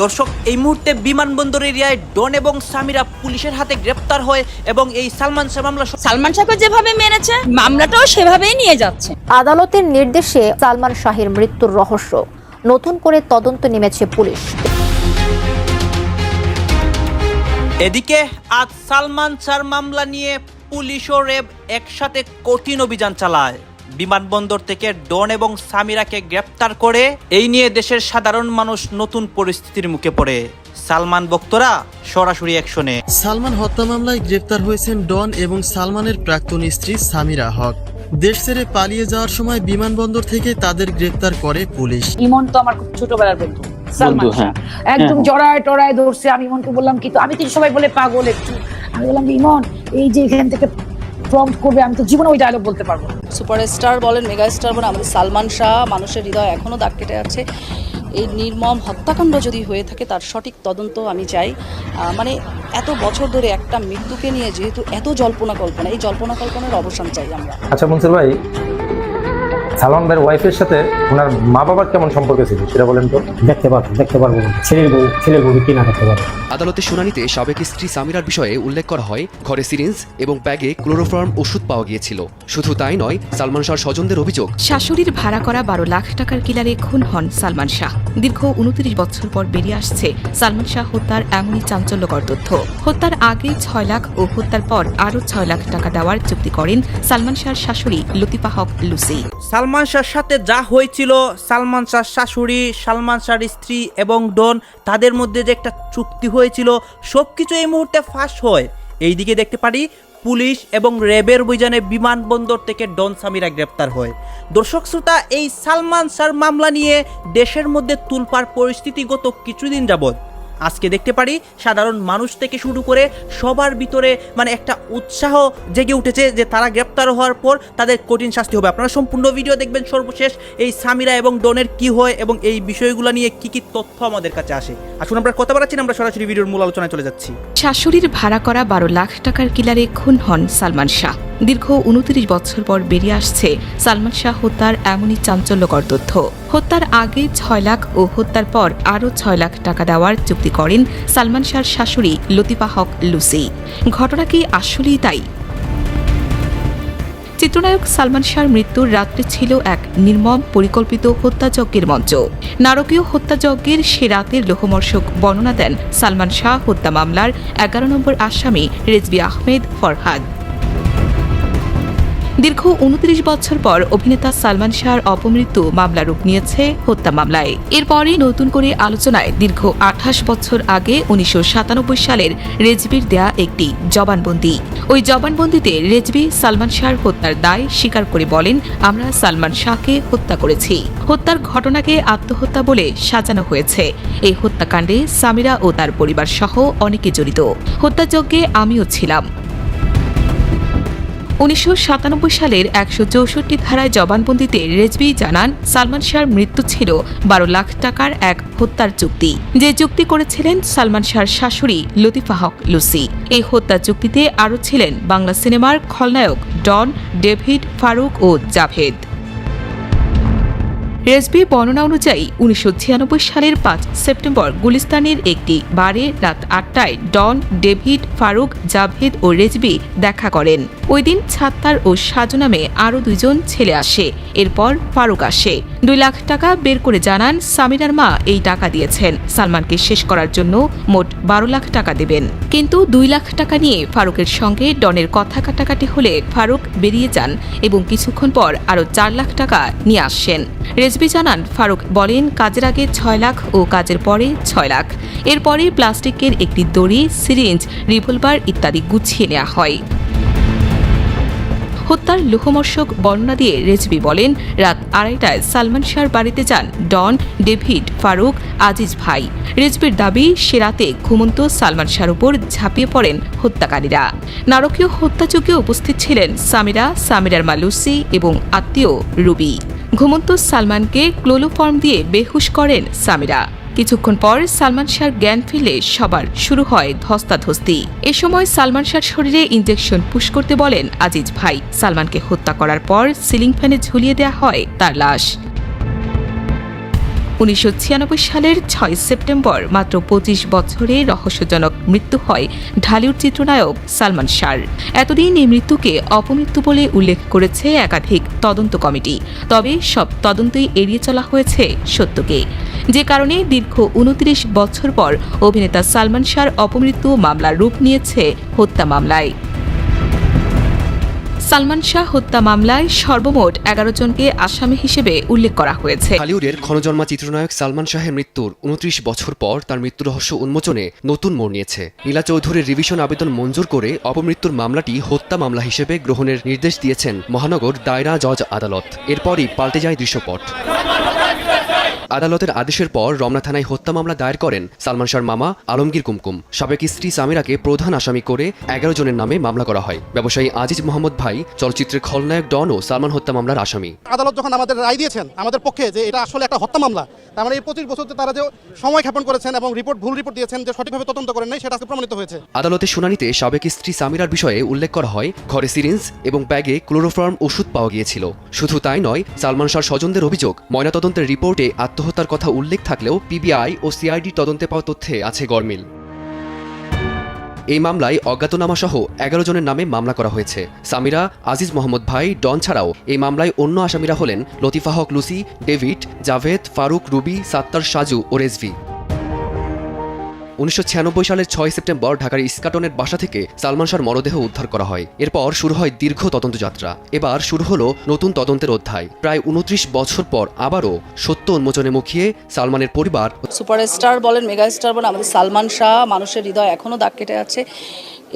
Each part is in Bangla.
দর্শক এই মুহূর্তে বিমানবন্দর এরিয়ায় ডন এবং সামিরা পুলিশের হাতে গ্রেপ্তার হয় এবং এই সালমান শাহ মামলা সালমান শাহকে যেভাবে মেরেছে মামলাটাও সেভাবেই নিয়ে যাচ্ছে। আদালতের নির্দেশে সালমান শাহের মৃত্যুর রহস্য। নতুন করে তদন্ত নেমেছে পুলিশ। এদিকে আজ সালমান শাহর মামলা নিয়ে পুলিশ ও র্যাব একসাথে কঠিন অভিযান চালায়। বিমানবন্দর থেকে ডন এবং সামিরাকে গ্রেপ্তার করে এই নিয়ে দেশের সাধারণ মানুষ নতুন পরিস্থিতির মুখে পড়ে। সালমান বক্তরা সরাসরি অ্যাকশনে। সালমান হত্যা মামলায় গ্রেপ্তার হয়েছেন ডন এবং সালমানের প্রাক্তন স্ত্রী সামিরা হক। দেশ ছেড়ে পালিয়ে যাওয়ার সময় বিমানবন্দর থেকে তাদের গ্রেপ্তার করে পুলিশ। ইমন তো আমার খুব ছোটবেলার বন্ধু সালমান। একদম জড়ায় টড়ায় ধরছে আমি ইমনকে বললাম কিন্তু আমি তো সবাই বলে পাগল একটু। আমি বললাম ইমন এই যে এখান থেকে প্রম্পট করবে আমি তো জীবনে ওই ডায়লগ বলতে পারব সুপার সুপারস্টার বলেন মেগা স্টার বলেন আমাদের সালমান শাহ মানুষের হৃদয় এখনও দাগ কেটে আছে। এই নির্মম হত্যাকাণ্ড যদি হয়ে থাকে তার সঠিক তদন্ত আমি চাই। মানে এত বছর ধরে একটা মৃত্যুকে নিয়ে যেহেতু এত জল্পনা কল্পনা এই জল্পনা কল্পনার অবসান চাই আমরা। আচ্ছা মনসুর ভাই সালমান ভাইয়ের ওয়াইফের সাথে ওনার মা বাবার কেমন সম্পর্ক ছিল সেটা বলেন তো। দেখতে পারব দেখতে পারব। ছেলের বউ ছেলের বউ কি না দেখতে পারব। আদালতের শুনানিতে সাবেক স্ত্রী সামিরার বিষয়ে উল্লেখ করা হয় ঘরে সিরিঞ্জ এবং ব্যাগে ক্লোরোফর্ম ওষুধ পাওয়া গিয়েছিল। শুধু তাই নয় সালমান শাহর স্বজনদের অভিযোগ শাশুড়ির ভাড়া করা বারো লাখ টাকার কিলারে খুন হন সালমান শাহ। দীর্ঘ উনত্রিশ বছর পর বেরিয়ে আসছে সালমান শাহ হত্যার এমনই চাঞ্চল্যকর তথ্য। হত্যার আগে ছয় লাখ ও হত্যার পর আরও ছয় লাখ টাকা দেওয়ার চুক্তি করেন সালমান শাহর শাশুড়ি লতিফা হক লুসি। সালমান শাহর সাথে যা হয়েছিল, সালমান শাহর শাশুড়ি, সালমান শাহর স্ত্রী এবং ডন, তাদের মধ্যে যে একটা চুক্তি হয়েছিল সব কিছু এই মুহূর্তে ফাঁস হয়। এইদিকে দেখতে পারি, পুলিশ এবং র্যাবের অভিযানে বিমানবন্দর থেকে ডন সামিরা গ্রেপ্তার হয়। দর্শক শ্রোতা, এই সালমান শাহর মামলা নিয়ে দেশের মধ্যে তুলপার পরিস্থিতি গত কিছুদিন যাবৎ আজকে দেখতে পারি সাধারণ মানুষ থেকে শুরু করে সবার ভিতরে মানে একটা উৎসাহ জেগে উঠেছে যে তারা গ্রেপ্তার হওয়ার পর তাদের কঠিন শাস্তি হবে। আপনারা সম্পূর্ণ ভিডিও দেখবেন সর্বশেষ এই সামিরা এবং ডনের কি হয় এবং এই বিষয়গুলো নিয়ে কি কি তথ্য আমাদের কাছে আসে। আসুন আমরা কথা বাড়াচ্ছি না, আমরা সরাসরি ভিডিওর মূল আলোচনায় চলে যাচ্ছি। শাশুড়ির ভাড়া করা বারো লাখ টাকার কিলারে খুন হন সালমান শাহ। দীর্ঘ উনত্রিশ বছর পর বেরিয়ে আসছে সালমান শাহ হত্যার এমনই চাঞ্চল্যকর তথ্য। হত্যার আগে ছয় লাখ ও হত্যার পর আরও ছয় লাখ টাকা দেওয়ার চুক্তি করেন সালমান শাহর শাশুড়ি লতিফা হক লুসি। ঘটনা কি আসলেই তাই? চিত্রনায়ক সালমান শাহর মৃত্যুর রাত্রে ছিল এক নির্মম পরিকল্পিত হত্যাযজ্ঞের মঞ্চ। নারকীয় হত্যাযজ্ঞের সে রাতের লোহমর্ষক বর্ণনা দেন সালমান শাহ হত্যা মামলার এগারো নম্বর আসামি রেজবি আহমেদ ফরহাদ। দীর্ঘ উনত্রিশ বছর পর অভিনেতা সালমান শাহর অপমৃত্যু মামলা রূপ নিয়েছে হত্যা মামলায়। এরপরই নতুন করে আলোচনায় দীর্ঘ আঠাশ বছর আগে উনিশশো সাতানব্বই সালের রেজবির দেয়া একটি জবানবন্দি। ওই জবানবন্দিতে রেজবি সালমান শাহর হত্যার দায় স্বীকার করে বলেন, আমরা সালমান শাহকে হত্যা করেছি। হত্যার ঘটনাকে আত্মহত্যা বলে সাজানো হয়েছে। এই হত্যাকাণ্ডে সামিরা ও তার পরিবার সহ অনেকে জড়িত। হত্যাযজ্ঞে আমিও ছিলাম। উনিশশো সাতানব্বই সালের একশো চৌষট্টি ধারায় জবানবন্দিতে রেজবি জানান, সালমান শাহর মৃত্যু ছিল বারো লাখ টাকার এক হত্যার চুক্তি। যে চুক্তি করেছিলেন সালমান শাহর শাশুড়ি লতিফা হক লুসি। এই হত্যা চুক্তিতে আরও ছিলেন বাংলা সিনেমার খলনায়ক ডন ডেভিড ফারুক ও জাভেদ। রেসবি বর্ণনা অনুযায়ী, উনিশশো ছিয়ানব্বই সালের পাঁচ সেপ্টেম্বর গুলিস্তানের একটি বারে রাত আটটায় ডন, ডেভিড, ফারুক, জাভেদ ও রেজবি দেখা করেন। ওই দিন ছাত্তার ও সাজু নামে আরও দুজন ছেলে আসে। এরপর ফারুক আসে। দুই লাখ টাকা বের করে জানান সামিরার মা এই টাকা দিয়েছেন। সালমানকে শেষ করার জন্য মোট বারো লাখ টাকা দেবেন। কিন্তু দুই লাখ টাকা নিয়ে ফারুকের সঙ্গে ডনের কথা কাটাকাটি হলে ফারুক বেরিয়ে যান এবং কিছুক্ষণ পর আরও চার লাখ টাকা নিয়ে আসেন। রেজবি জানান, ফারুক বলেন, কাজের আগে ছয় লাখ ও কাজের পরে ছয় লাখ। এরপরে প্লাস্টিকের একটি দড়ি, সিরিঞ্জ, রিভলভার ইত্যাদি গুছিয়ে নেওয়া হয়। হত্যার লোহমর্ষক বর্ণনা দিয়ে রেজবি বলেন, রাত আড়াইটায় সালমান শাহর বাড়িতে যান ডন, ডেভিড, ফারুক, আজিজ ভাই। রেজবির দাবি, সে রাতে ঘুমন্ত সালমান শাহর উপর ঝাঁপিয়ে পড়েন হত্যাকারীরা। নারকীয় হত্যাযজ্ঞে উপস্থিত ছিলেন সামিরা, সামিরার মা লুসি এবং আত্মীয় রুবি। ঘুমন্ত সালমানকে ক্লোলোফর্ম দিয়ে বেহুশ করেন সামিরা। কিছুক্ষণ পর সালমান শাহর জ্ঞান ফিরলে সবার শুরু হয় ধস্তাধস্তি। এ সময় সালমান শাহর শরীরে ইঞ্জেকশন পুশ করতে বলেন আজিজ ভাই। সালমানকে হত্যা করার পর সিলিং ফ্যানে ঝুলিয়ে দেওয়া হয় তার লাশ। উনিশশো ছিয়ানব্বই সালের ছয় সেপ্টেম্বর মাত্র পঁচিশ বছরে রহস্যজনক মৃত্যু হয় ঢালিউড চিত্রনায়ক সালমান শাহর। এতদিন এই মৃত্যুকে অপমৃত্যু বলে উল্লেখ করেছে একাধিক তদন্ত কমিটি। তবে সব তদন্তই এড়িয়ে চলা হয়েছে সত্যকে। যে কারণে দীর্ঘ উনত্রিশ বছর পর অভিনেতা সালমান শাহর অপমৃত্যু মামলার রূপ নিয়েছে হত্যা মামলায়। সালমান শাহ হত্যা মামলায় সর্বমোট এগারো জনকে আসামি হিসেবে উল্লেখ করা হয়েছে। হলিউডের ক্ষণজন্মা চিত্রনায়ক সালমান শাহের মৃত্যুর উনত্রিশ বছর পর তার মৃত্যু রহস্য উন্মোচনে নতুন মোড় নিয়েছে। নীলা চৌধুরীর রিভিশন আবেদন মঞ্জুর করে অপমৃত্যুর মামলাটি হত্যা মামলা হিসেবে গ্রহণের নির্দেশ দিয়েছেন মহানগর দায়রা জজ আদালত। এরপরই পাল্টে যায় দৃশ্যপট। আদালতের আদেশের পর রমনা থানায় হত্যা মামলা দায়ের করেন সালমান শাহর মামা আলমগীর কুমকুম। সাবেক স্ত্রী সামিরাকে প্রধান আসামি করে এগারো জনের নামে মামলা করা হয়। ব্যবসায়ী আজিজ মোহাম্মদ ভাই চলচ্চিত্রের খলনায়ক ডন ও সালমান হত্যা মামলার আসামি। আদালত যখন আমাদের রায় দিয়েছেন আমাদের পক্ষে যে এটা আসলে একটা হত্যা মামলা তার মানে এই পঁচিশ বছরতে তারা যে সময় ক্ষেপণ করেছেন এবং রিপোর্ট ভুল রিপোর্ট দিয়েছেন যে সঠিকভাবে তদন্ত করেন নাই সেটা আজকে প্রমাণিত হয়েছে। আদালতের শুনানিতে সাবেক স্ত্রী সামিরার বিষয়ে উল্লেখ করা হয় ঘরে সিরিঞ্জ এবং ব্যাগে ক্লোরোফর্ম ওষুধ পাওয়া গিয়েছিল। শুধু তাই নয় সালমান শাহর স্বজনদের অভিযোগ ময়নাতদন্তের রিপোর্টে আত্মহত্যার কথা উল্লেখ থাকলেও পিবিআই ও সিআইডির তদন্তে পাওয়া তথ্যে আছে গরমিল এই মামলায় অজ্ঞাতনামা সহ এগারো জনের নামে মামলা করা হয়েছে। সামিরা, আজিজ মোহাম্মদ ভাই, ডন ছাড়াও এই মামলায় অন্য আসামিরা হলেন Latifa Haque Lucy, David, Javed, Farooq, Ruby, Sattar, Saju ও রেজভি। উনিশশো সালের ছয় সেপ্টেম্বর ঢাকার ইস্কাটনের বাসা থেকে সালমান শাহর মরদেহ উদ্ধার করা হয়। এরপর শুরু হয় দীর্ঘ তদন্ত যাত্রা এবার শুরু হলো নতুন তদন্তের অধ্যায়। প্রায় উনত্রিশ বছর পর আবারও সত্য উন্মোচনে মুখিয়ে সালমানের পরিবার সুপারস্টার বলেন, মেগাস্টার বলেন, আমাদের সালমান শাহ মানুষের হৃদয় এখনও দাগ কেটে আছে।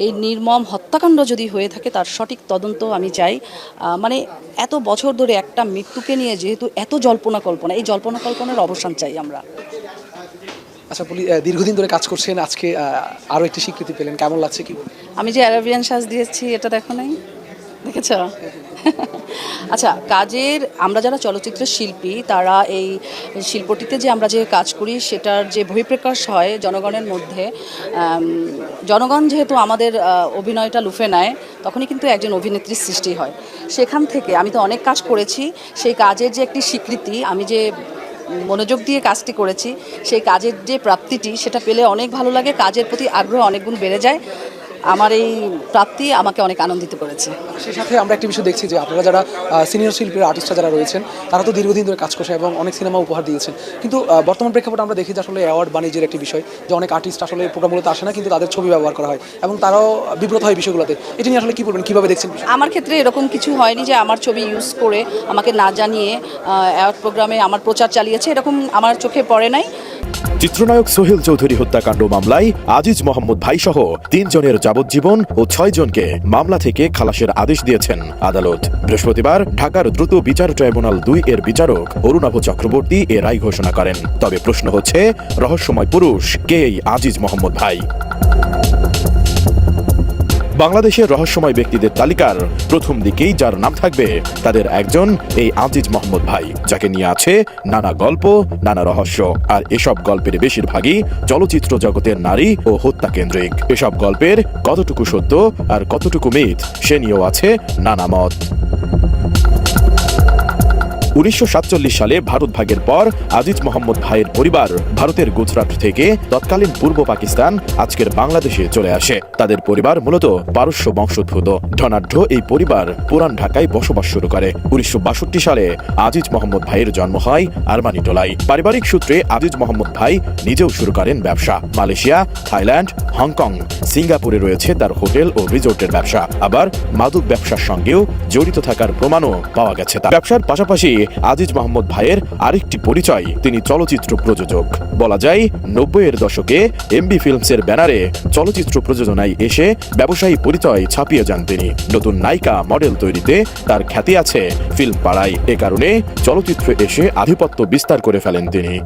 এই নির্মম হত্যাকাণ্ড যদি হয়ে থাকে, তার সঠিক তদন্ত আমি চাই। মানে এত বছর ধরে একটা মৃত্যুকে নিয়ে যেহেতু এত জল্পনা কল্পনা, এই জল্পনা কল্পনার অবসান চাই আমরা। আচ্ছা বলি দীর্ঘদিন ধরে কাজ করছেন, আজকে আরও একটি স্বীকৃতি পেলেন। কেমন লাগছে কি আমি যে অ্যারাবিয়ান সাজ দিয়েছি, এটা দেখো নাই? দেখেছ? আচ্ছা কাজের, আমরা যারা চলচ্চিত্রের শিল্পী, তারা এই শিল্পটিতে যে আমরা যে কাজ করি, সেটার যে বহিঃপ্রকাশ হয় জনগণের মধ্যে জনগণ যেহেতু আমাদের অভিনয়টা লুফে নেয়, তখনই কিন্তু একজন অভিনেত্রীর সৃষ্টি হয়। সেখান থেকে আমি তো অনেক কাজ করেছি, সেই কাজের যে একটি স্বীকৃতি, আমি যে মনোযোগ দিয়ে কাজটি করেছি। সেই কাজের যে প্রাপ্তিটি, সেটা পেলে অনেক ভালো লাগে। কাজের প্রতি আগ্রহ অনেক গুণ বেড়ে যায়। আমার এই প্রাপ্তি আমাকে অনেক আনন্দিত করেছে। সেই সাথে আমরা একটি বিষয় দেখছি যে আপনারা যারা সিনিয়র শিল্পীর আর্টিস্টরা যারা রয়েছেন তারা তো দীর্ঘদিন ধরে কাজ করছে এবং অনেক সিনেমা উপহার দিয়েছেন। কিন্তু বর্তমান প্রেক্ষাপটে আমরা দেখি যে আসলে অ্যাওয়ার্ড বাণিজ্যের একটি বিষয় যে অনেক আর্টিস্ট আসলে প্রোগ্রামগুলোতে আসে না কিন্তু তাদের ছবি ব্যবহার করা হয় এবং তারাও বিব্রত হয় বিষয়গুলোতে। এটি নিয়ে আসলে কী বলবেন কীভাবে দেখছেন আমার ক্ষেত্রে এরকম কিছু হয়নি যে আমার ছবি ইউজ করে আমাকে না জানিয়ে অ্যাওয়ার্ড প্রোগ্রামে আমার প্রচার চালিয়েছে এরকম আমার চোখে পড়ে নাই। চিত্রনায়ক সোহেল চৌধুরী হত্যাকাণ্ড মামলায় আজিজ মোহাম্মদ ভাই সহ তিনজনের যাবজ্জীবন ও ছয় জনকে মামলা থেকে খালাসের আদেশ দিয়েছেন আদালত। বৃহস্পতিবার ঢাকার দ্রুত বিচার ট্রাইব্যুনাল দুই এর বিচারক অরুণাভ চক্রবর্তী এ রায় ঘোষণা করেন। তবে প্রশ্ন হচ্ছে, রহস্যময় পুরুষ কে এই আজিজ মোহাম্মদ ভাই? বাংলাদেশের রহস্যময় ব্যক্তিদের তালিকার প্রথম দিকেই যার নাম থাকবে তাদের একজন এই আজিজ মোহাম্মদ ভাই, যাকে নিয়ে আছে নানা গল্প, নানা রহস্য। আর এসব গল্পের বেশিরভাগই চলচ্চিত্র জগতের নারী ও হত্যা কেন্দ্রিক। এসব গল্পের কতটুকু সত্য আর কতটুকু মিথ, সে নিয়েও আছে নানা মত। উনিশশো সাতচল্লিশ সালে ভারত ভাগের পর আজিজ মোহাম্মদ ভাইয়ের পরিবার ভারতের গুজরাট থেকে তৎকালীন পূর্ব পাকিস্তান, আজকের বাংলাদেশে চলে আসে। তাদের পরিবার মূলত পারস্য বংশোদ্ভূত। ধনাঢ্য এই পরিবার পুরান ঢাকায় বসবাস শুরু করে। উনিশশো সালে আজিজ মোহাম্মদ ভাইয়ের জন্ম হয় আরমানি টোলায়। পারিবারিক সূত্রে আজিজ মোহাম্মদ ভাই নিজেও শুরু করেন ব্যবসা। মালয়েশিয়া, থাইল্যান্ড, হংকং, সিঙ্গাপুরে রয়েছে তার হোটেল ও রিসোর্টের ব্যবসা। আবার মাদক ব্যবসার সঙ্গেও জড়িত থাকার প্রমাণও পাওয়া গেছে তার। ব্যবসার পাশাপাশি আজিজ মাহমুদ ভাইয়ের আরেকটি পরিচয়। তিনি চলচ্চিত্র প্রযোজক। বলা যায়, নব্বইয়ের দশকে এমবি ফিল্মসের ব্যানারে চলচ্চিত্র প্রযোজনায় এসে ব্যবসায়ী পরিচয় ছাপিয়ে যান তিনি। নতুন নায়িকা, মডেল তৈরিতে তার খ্যাতি আছে। ফিল্ম পাড়ায় এ কারণে চলচ্চিত্রে এসে আধিপত্য বিস্তার করে ফেলেন তিনি।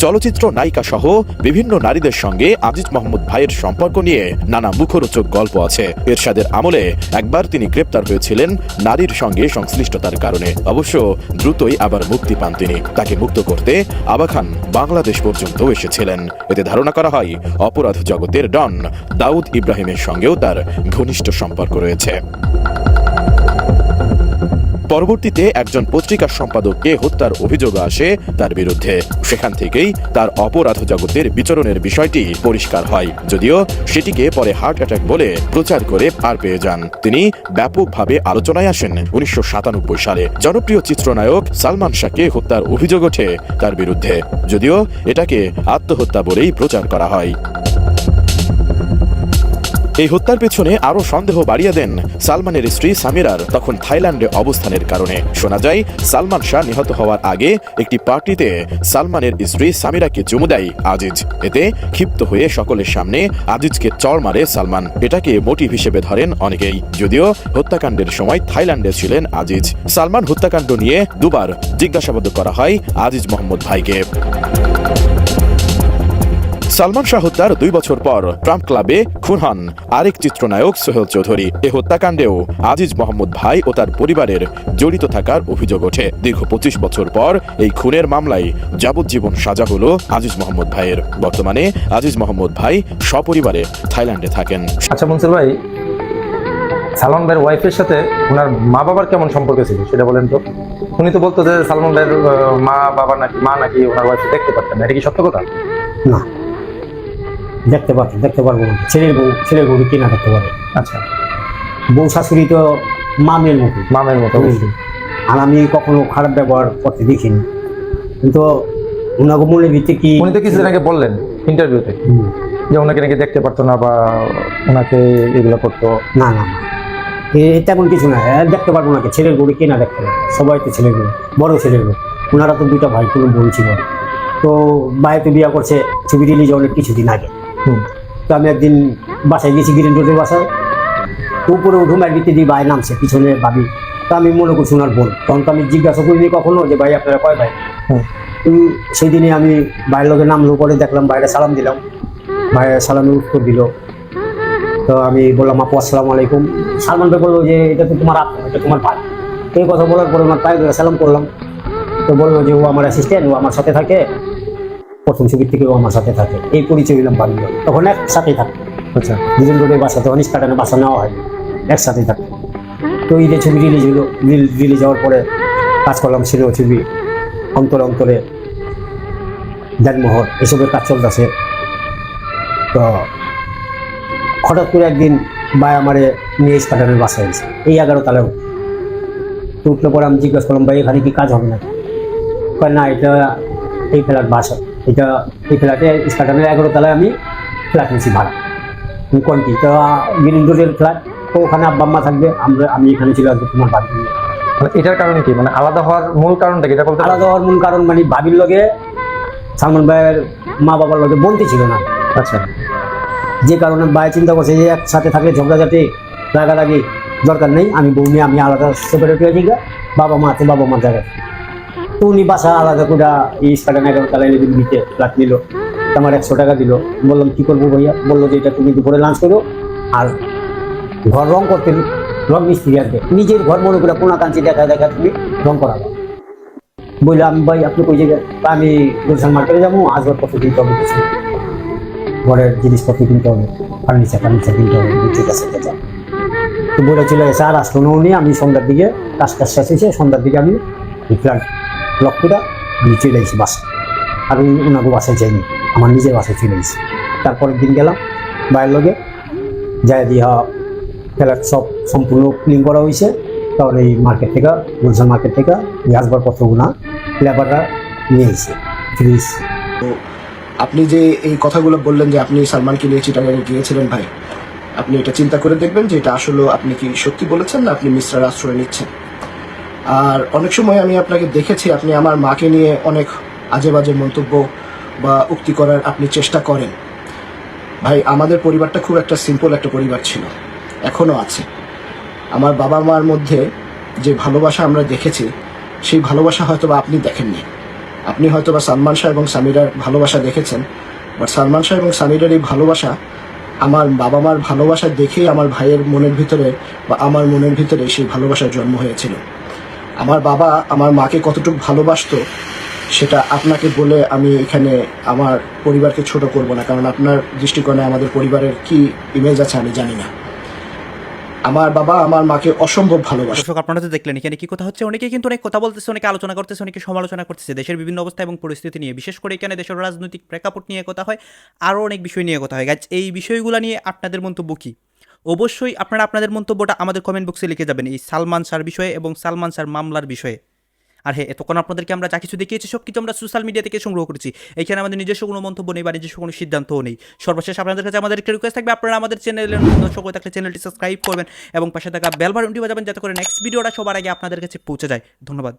চলচ্চিত্র নায়িকা সহ বিভিন্ন নারীদের সঙ্গে আজিজ মোহাম্মদ ভাইয়ের সম্পর্ক নিয়ে নানা মুখরোচক গল্প আছে। এরশাদের আমলে একবার তিনি গ্রেপ্তার হয়েছিলেন নারীর সঙ্গে সংশ্লিষ্টতার কারণে। অবশ্য দ্রুতই আবার মুক্তি পান তিনি। তাকে মুক্ত করতে আবা খান বাংলাদেশ পর্যন্ত এসেছিলেন। এতে ধারণা করা হয়, অপরাধ জগতের ডন দাউদ ইব্রাহিমের সঙ্গেও তার ঘনিষ্ঠ সম্পর্ক রয়েছে। পরবর্তীতে একজন পত্রিকার সম্পাদককে হত্যার অভিযোগ আসে তার বিরুদ্ধে। সেখান থেকেই তার অপরাধ জগতের বিচরণের বিষয়টি পরিষ্কার হয়। যদিও সেটিকে পরে হার্ট অ্যাটাক বলে প্রচার করে পার পেয়ে যান। তিনি ব্যাপকভাবে আলোচনায় আসেন। উনিশশো সাতানব্বই সালে জনপ্রিয় চিত্রনায়ক সালমান শাহকে হত্যার অভিযোগ ওঠে তার বিরুদ্ধে। যদিও এটাকে আত্মহত্যা বলেই প্রচার করা হয়। এই হত্যার পেছনে আরও সন্দেহ বাড়িয়ে দেন সালমানের স্ত্রী সামিরার তখন থাইল্যান্ডে অবস্থানের কারণে। শোনা যায়, সালমান শাহ নিহত হওয়ার আগে একটি পার্টিতে সালমানের স্ত্রী সামিরাকে চুমু দেয় আজিজ। এতে ক্ষিপ্ত হয়ে সকলের সামনে আজিজকে চড় মারে সালমান। এটাকে মোটিভ হিসেবে ধরেন অনেকেই। যদিও হত্যাকাণ্ডের সময় থাইল্যান্ডে ছিলেন আজিজ। সালমান হত্যাকাণ্ড নিয়ে দুবার জিজ্ঞাসাবাদ করা হয় আজিজ মোহাম্মদ ভাইকে। সালমান শাহ হত্যার দুই বছর পর ট্রাম্প ক্লাবে খুন হন। আরেক চিত্রনায়ক সোহেল চৌধুরী। এ হত্যাকাণ্ডেও আজিজ মোহাম্মদ ভাই ও তার পরিবারের জড়িত থাকার অভিযোগ ওঠে। দীর্ঘ পঁচিশ বছর পর এই খুনের মামলায় যাবজ্জীবন সাজা হল আজিজ মোহাম্মদ ভাইয়ের। বর্তমানে আজিজ মোহাম্মদ ভাই সপরিবারে থাইল্যান্ডে থাকেন। আচ্ছা মনসুর ভাই সালমান ভাইয়ের ওয়াইফের সাথে ওনার মা বাবার কেমন সম্পর্ক ছিল সেটা বলেন তো। উনি তো বলতো যে সালমান ভাইয়ের মা বাবা নাকি মা নাকি ওনার ওয়াইফ দেখতে পারতেন এটা কি সত্য কথা? না। দেখতে পারব দেখতে পারব। না ছেলের বউ ছেলের বউ কি না দেখতে পারে আচ্ছা। বউ শাশুড়ি তো মামের মতো মামের মতো অবশ্যই আর আমি কখনো খারাপ ব্যবহার করতে দেখিনি। কিন্তু ওনাকে মনে ভিত্তি কি উনি তো কিছুদিন আগে বললেন ইন্টারভিউতে যে ওনাকে নাকি দেখতে পারতো না বা ওনাকে এগুলো করতো। না না তেমন কিছু না। দেখতে পারব না ছেলের গরু কে না দেখতে পারে সবাই তো ছেলের বউ বড় ছেলের বউ। ওনারা তো দুইটা ভাই কোনো বোন ছিল। তো বাইরে বিয়ে করছে ছবি রিলিজ অনেক কিছুদিন আগে। তো আমি একদিন বাসায় গেছি গ্রিন রোডের বাসায়। তো উপরে উঠুম একদিকে দিয়ে বাইরে নামছে, পিছনে ভাবি। তা আমি মনে করছি ওনার বোন। তখন তো আমি জিজ্ঞাসা করিনি কখনো যে ভাই, আপনারা কয় ভাই। তো সেই দিনে আমি বাইরের লোকের নামলো, পরে দেখলাম বাইরে সালাম দিলাম। বাইরে সালামের উত্তর দিল। তো আমি বললাম, আপু, আসসালামু আলাইকুম। সালমান ভাই বলল যে, এটা তো তোমার আপু এটা তোমার ভাই। এই কথা বলার পরে আমার পায়ে সালাম করলাম। তো বলল যে, ও আমার অ্যাসিস্ট্যান্ট ও আমার সাথে থাকে। প্রথম ছবির থেকে ও আমার সাথে থাকে। এই পরিচয় দিলাম বাড়ির তখন একসাথেই থাকতো আচ্ছা। দুজন রোডের বাসাতে তখন স্কাটানে বাসা নেওয়া হয়। একসাথেই থাকতো তো ঈদে ছবি রিলিজ হলো রিলিজ হওয়ার পরে কাজ করলাম ছিল ছবি অন্তরে অন্তরে দেনমোহর এসবের কাজ চলতেছে তো হঠাৎ করে একদিন ভাই আমারে নিয়ে স্কাটানের বাসায় এসে এই এগারো তালে তো উঠলে পরে আমি জিজ্ঞাসা করলাম ভাই এখানে কি কাজ হবে না না এটা এই ফ্ল্যাট বাসা। এটা এই ফ্ল্যাটে স্কাটানের এগারো তালায় আমি ফ্ল্যাট নিয়েছি ভাড়া। আমি কোন কি? তো গ্রিন রোডের ফ্ল্যাট তো ওখানে আব্বা আম্মা থাকবে আমরা আমি এখানে ছিল আজকে তোমার বাড়ি মানে এটার কারণে কি? মানে আলাদা হওয়ার মূল কারণটা কি? এটা বলতে আলাদা হওয়ার মূল কারণ মানে ভাবির লগে সালমান ভাইয়ের মা বাবার লগে বলতে ছিল না। আচ্ছা। যে কারণে ভাই চিন্তা করছে যে একসাথে থাকলে ঝগড়াঝাটি রাগারাগি দরকার নেই। আমি বউ নিয়ে আমি আলাদা সেপারেট হয়ে যাই বাবা মা আছে বাবা মা জায়গায়। উনি বাসা আলাদা করে এই স্টার্টান এগারো তালা এলেদিন দিতে ফ্ল্যাট নিল। আমার একশো টাকা দিল। বললাম, কি করব ভাইয়া? বলল যে, এটা তুমি দুপুরে লাঞ্চ করো আর ঘর রং করতে রং মিস্ত্রি আসবে। নিজের ঘর মনে করে কোনা কাঞ্চি দেখা দেখা তুমি রং করাবো। বললাম ভাই, আপনি কই জায়গায় আমি গুলশান মার্কেটে যাব আসবাবপত্র কিনতে হবে কিছু ঘরের জিনিসপত্র কিনতে হবে ফার্নিচার ফার্নিচার কিনতে হবে ঠিক আছে তো বলে আর আসলো না আমি সন্ধ্যার দিকে কাজটা শেষ হয়েছে, সন্ধ্যার দিকে আমি ফ্ল্যাট লক করে আমি চলে এসেছি বাসা। আমি ওনাকে বাসায় যাইনি, আমার নিজের বাসায় চলে এসেছি। তারপরের দিন গেলাম বাইরের লগে যাই দিয়া ফ্ল্যাট সব সম্পূর্ণ ক্লিন করা হয়েছে। তাহলে এই মার্কেট থেকে গুলশান মার্কেট থেকে এই আসবাবপত্রগুলো লেবাররা নিয়ে এসেছে ফ্রিজ আপনি যে এই কথাগুলো বললেন যে আপনি সালমানকে নিয়ে চিটাগাঙে গিয়েছিলেন ভাই, আপনি এটা চিন্তা করে দেখবেন যে এটা আসলে আপনি কি সত্যি বলেছেন না আপনি মিশ্রার আশ্রয় নিচ্ছেন? আর অনেক সময় আমি আপনাকে দেখেছি, আপনি আমার মাকে নিয়ে অনেক আজে বাজে মন্তব্য বা উক্তি করার আপনি চেষ্টা করেন। ভাই, আমাদের পরিবারটা খুব একটা সিম্পল একটা পরিবার ছিল এখনও আছে। আমার বাবা মার মধ্যে যে ভালোবাসা আমরা দেখেছি, সেই ভালোবাসা হয়তো বা আপনি দেখেননি। আপনি হয়তো বা সালমান শাহ এবং সামিরার ভালোবাসা দেখেছেন বাট সালমান শাহ এবং সামিরার এই ভালোবাসা আমার বাবা মার ভালোবাসা দেখেই আমার ভাইয়ের মনের ভিতরে বা আমার মনের ভিতরে সেই ভালোবাসার জন্ম হয়েছিল। আমার বাবা আমার মাকে কতটুকু ভালোবাসতো, সেটা আপনাকে বলে আমি এখানে আমার পরিবারকে ছোট করব না, কারণ আপনার দৃষ্টিকোণে আমাদের পরিবারের কি ইমেজ আছে আমি জানি না। আমার বাবা আমার মাকে অসম্ভব ভালোবাসে দর্শক, আপনারা তো দেখলেন, এখানে কি কথা হচ্ছে? অনেকে কিন্তু অনেক কথা বলতেছে, অনেকে আলোচনা করতেছে, অনেকে সমালোচনা করতেছে। দেশের বিভিন্ন অবস্থা এবং পরিস্থিতি নিয়ে, বিশেষ করে এখানে দেশের রাজনৈতিক প্রেক্ষাপট নিয়ে কথা হয় আরও অনেক বিষয় নিয়ে কথা হয়। গাছ এই বিষয়গুলো নিয়ে আপনাদের মন্তব্য কী? অবশ্যই আপনারা আপনাদের মন্তব্যটা আমাদের কমেন্ট বক্সে লিখে যাবেন এই সালমান শাহর বিষয়ে এবং সালমান শাহর মামলার বিষয়ে। আর হ্যাঁ এতক্ষণ আপনাদেরকে আমরা যা কিছু দেখিয়েছি সব কিছু আমরা সোশ্যাল মিডিয়া থেকে সংগ্রহ করেছি। এখানে আমাদের নিজস্ব কোনো মন্তব্য নেই বা নিজস্ব কোনো সিদ্ধান্তও নেই। সর্বশেষ আপনাদের কাছে আমাদের একটা রিকোয়েস্ট থাকবে, আপনারা আমাদের চ্যানেলের দর্শক হয়ে থাকলে চ্যানেলটি সাবস্ক্রাইব করবেন এবং পাশে থাকা বেল বাটনটি বাজাবেন, যাতে করে নেক্সট ভিডিওটা সবার আগে আপনাদের কাছে পৌঁছে যায়। ধন্যবাদ।